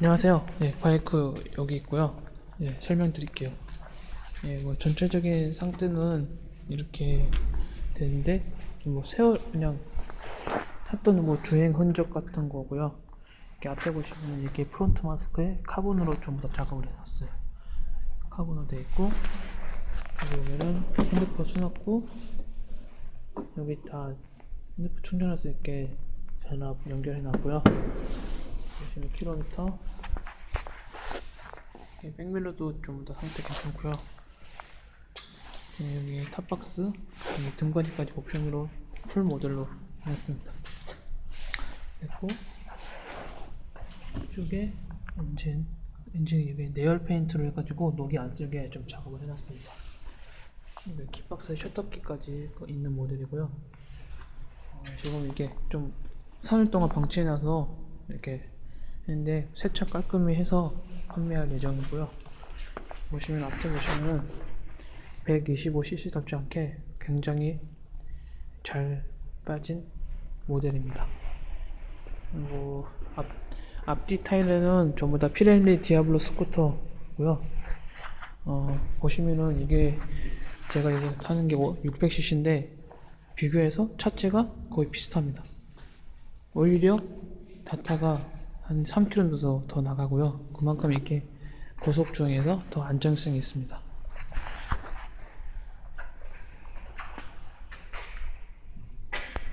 안녕하세요. 네, 바이크 여기 있고요. 네, 설명드릴게요. 예, 뭐 전체적인 상태는 이렇게 되는데 뭐 세워 그냥 탔던 뭐 주행 흔적 같은 거고요. 이렇게 앞에 보시면 이게 프론트 마스크에 카본으로 전부 다 작업을 해놨어요. 카본으로 돼 있고 여기 보면은 핸드폰 수납구 여기 다 핸드폰 충전할 수 있게 전압 연결해 놨고요. 보시면 킬로미터 예, 백밀러도 좀 더 상태 괜찮고요. 예, 여기 탑박스 여기 등받이까지 옵션으로 풀 모델로 해놨습니다. 그리고 이쪽에 엔진 엔진 이게 내열 페인트로 해가지고 녹이 안 쓰게 좀 작업을 해놨습니다. 킥박스에 셔터키까지 있는 모델이고요. 어, 지금 이게 좀 3일 동안 방치해놔서 이렇게 했는데 세차 깔끔히 해서 판매할 예정이고요. 보시면 앞에 보시면은 125cc답지 않게 굉장히 잘 빠진 모델입니다. 그리고 앞, 앞뒤 타일에는 전부 다 피렐리 디아블로 스쿠터고요. 어, 보시면은 이게 제가 이거 타는 게 600cc인데 비교해서 차체가 거의 비슷합니다. 오히려 다타가 한 3km 더, 더 나가고요. 그만큼 이게 고속 주행에서 더 안정성이 있습니다.